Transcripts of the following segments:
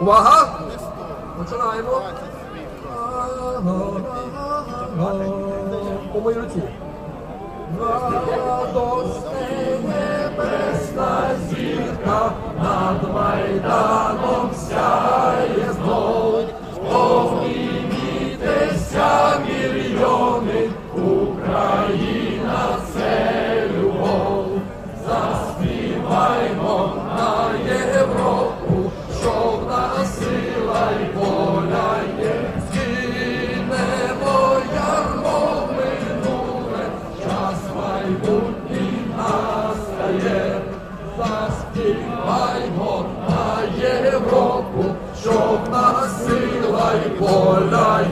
وهب وطلع عينه como eu tinha. Rados tem tempestades, nada vai dar. В сила і воля.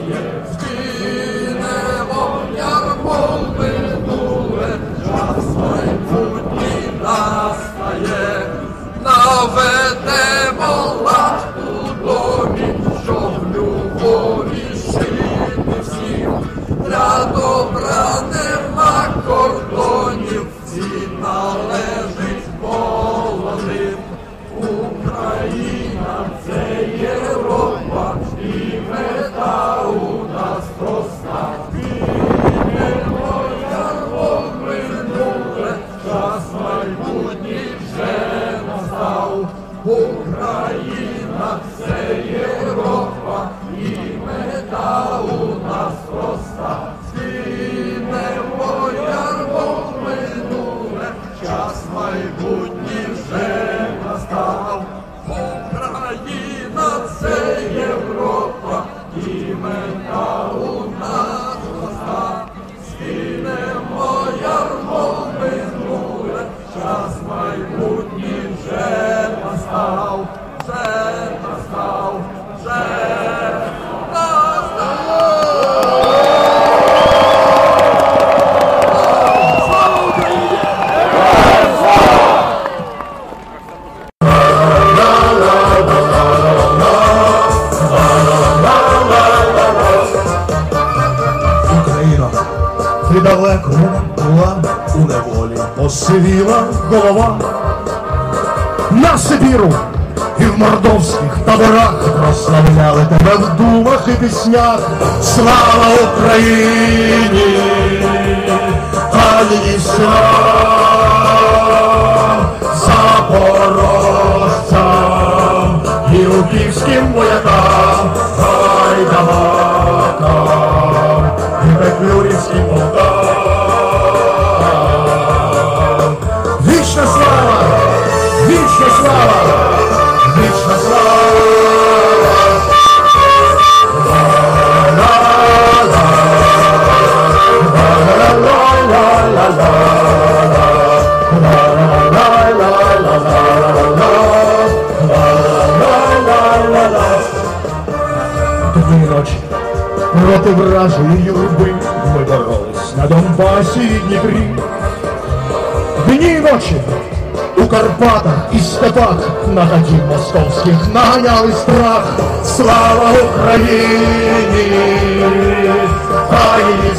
Далеко була у неволі, посивіла голова. На Сибіру і в мордовських таборах прославляли тебе в думах і піснях. Слава Україні! Її запорожцям і упівським воякам, Вічна слава! Вічна слава! Проти вражої юрби ми боролись на Донбасі і Дніпрі. Дні і ночі Карпатах і степах на хатів московських наганяли страх. Слава Україні! Хай її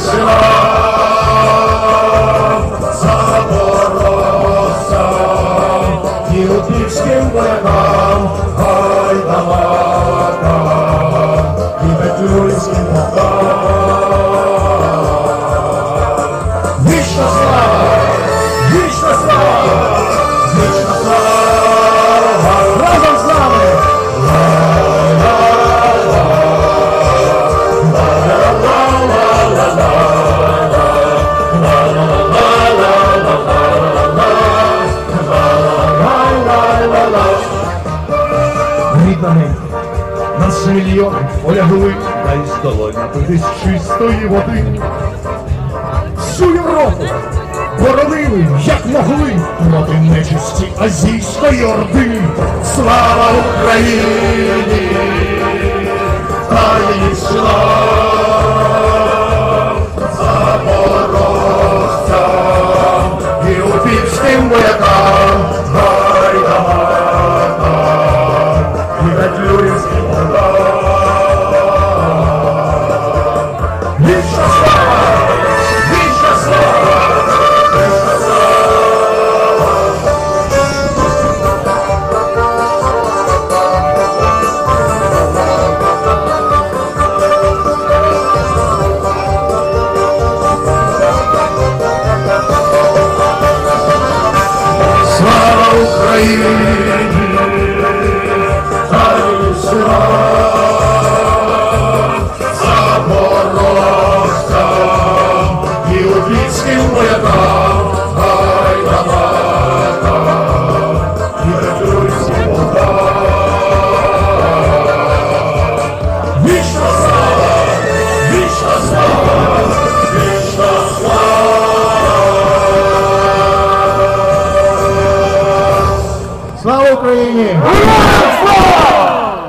Ненька, нас мільйони полягли, та й здолой напитись чистої води. Всю Європу боронили, як могли, проти нечисті азійської орди. Слава Україні! Та її слава Україні!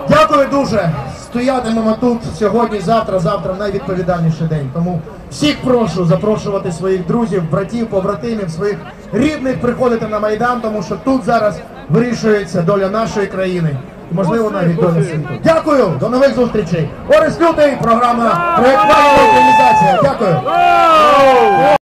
Дякую дуже. Стоятимемо тут сьогодні, завтра, завтра найвідповідальніший день. Тому всіх прошу запрошувати своїх друзів, братів, побратимів, своїх рідних приходити на майдан, тому що тут зараз вирішується доля нашої країни. і, Можливо, навіть доля світу. Дякую, до нових зустрічей. Орес Лютий, програма проєкт «Вальна Українізація.